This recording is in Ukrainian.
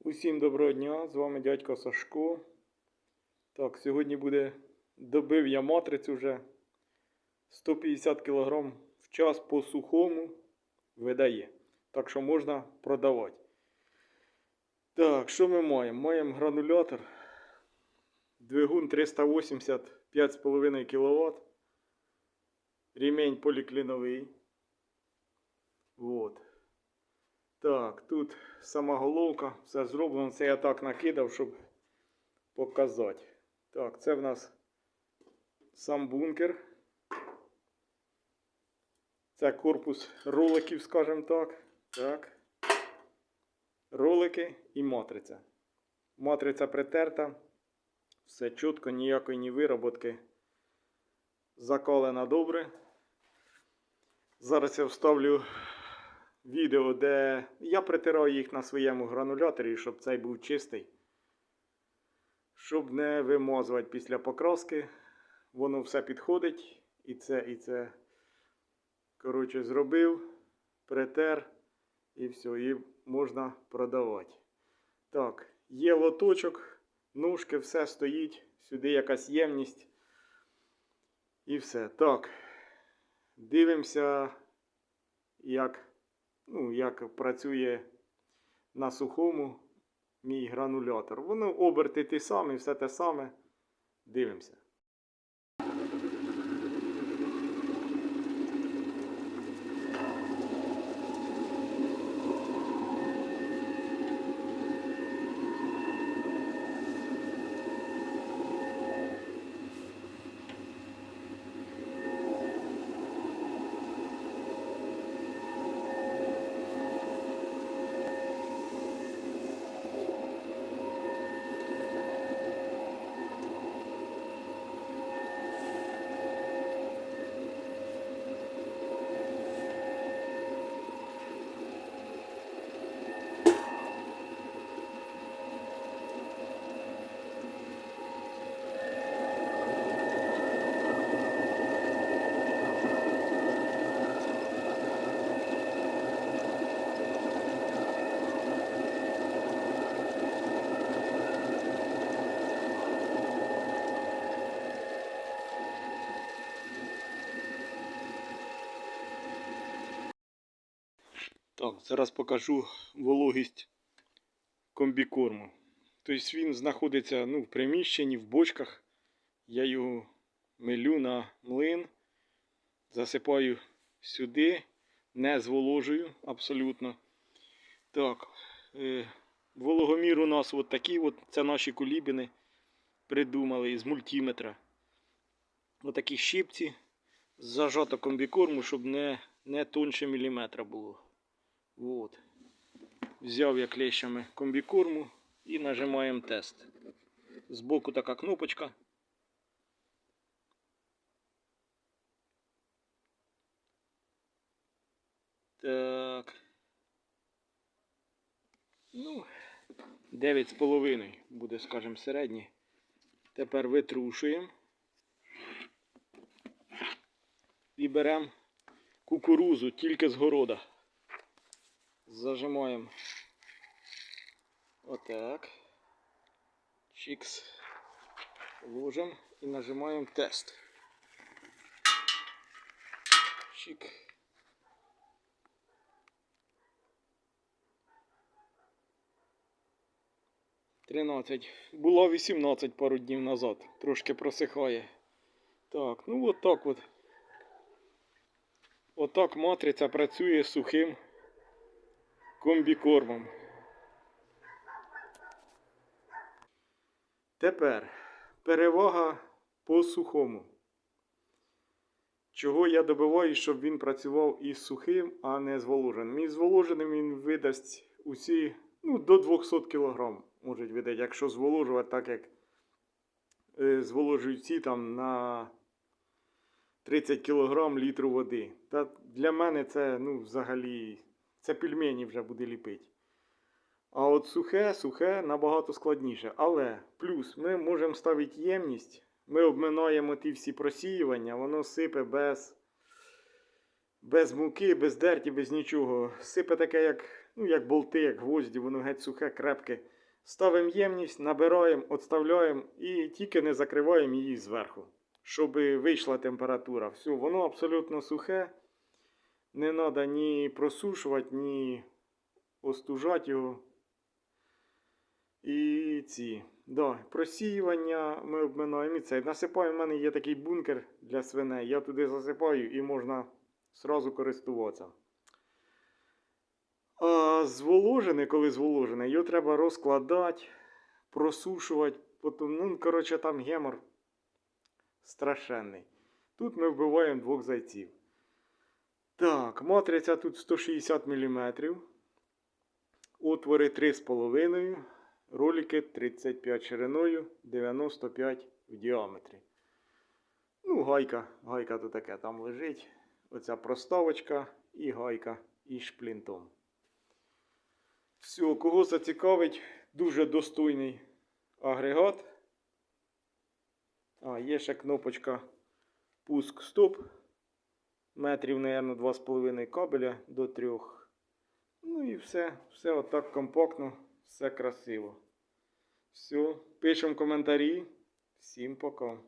Усім доброго дня, з вами дядько Сашко. Так, сьогодні буде добив я матрицю вже 150 кг в час по сухому видає. Так що можна продавати. Так, що ми маємо? Маємо гранулятор. Двигун 380 5,5 кВт. Ремень полікліновий. Вот. Так, тут сама головка, все зроблено. Це я так накидав, щоб показати. Так, це в нас сам бункер. Це корпус роликів, скажімо так. Так. Ролики і матриця. Матриця притерта. Все чітко, ніякої ні вироботки. Закалена добре. Зараз я вставлю відео, де я притираю їх на своєму грануляторі, щоб цей був чистий. Щоб не вимазувати після покраски. Воно все підходить. І це, і це. Коротше, зробив, притер і все, і можна продавати. Так, є лоточок, ножки, все стоїть. Сюди якась ємність. І все. Так. Дивимося, як ну, як працює на сухому мій гранулятор. Воно оберти ті самі, все те саме. Дивимося. Так, зараз покажу вологість комбікорму. Тобто він знаходиться ну, в приміщенні, в бочках. Я його милю на млин, засипаю сюди, не зволожую абсолютно. Так, е, вологомір у нас от такий, от, це наші кулібіни придумали з мультиметра. Отакі щипці зажато комбікорму, щоб не, не тонше міліметра було. Вот. Взяв я клещами комбікорму і нажимаємо тест. Збоку така кнопочка. Так. Ну, 9,5 буде, скажімо, середній. Тепер витрушуємо. І беремо кукурузу тільки з города. Зажимаємо отак. Чікс. Ложимо і нажимаємо тест. Чик. Тринадцять. Було 18 пару днів назад. Трошки просихає. Так, ну от так от. Отак матриця працює сухим комбікормом. Тепер перевага по сухому. Чого я добиваю, щоб він працював із сухим, а не зволоженим. І зволоженим він видасть усі ну, до 200 кг можуть видати, якщо зволожувати так, як е, зволожують ці там на 30 кг літру води. Та для мене це ну, взагалі це пельмені вже буде ліпити. А от сухе, сухе набагато складніше. Але плюс ми можемо ставити ємність. Ми обминаємо ті всі просіювання, воно сипе без без муки, без дерті, без нічого. Сипе таке, як ну, як болти, як гвозді, воно геть сухе, крепке. Ставимо ємність, набираємо, відставляємо і тільки не закриваємо її зверху, щоб вийшла температура. Все, воно абсолютно сухе. Не треба ні просушувати, ні остужати його. І ці. Да, просіювання ми обминаємо і це. Насипаємо, в мене є такий бункер для свиней. Я туди засипаю і можна сразу користуватися. А зволожене, коли зволожене, його треба розкладати, просушувати. Потім, ну, коротше, там гемор страшенний. Тут ми вбиваємо двох зайців. Так, матриця тут 160 мм. Отвори 3,5 ролики 35 шириною, 95 в діаметрі. Ну, гайка, гайка то таке там лежить. Оця проставочка і гайка із шплінтом. Все, кого зацікавить, дуже достойний агрегат. А, є ще кнопочка пуск стоп. Метрів, мабуть, 2,5 кабеля до 3. Ну і все, все отак компактно, все красиво. Все, пишемо коментарі. Всім пока.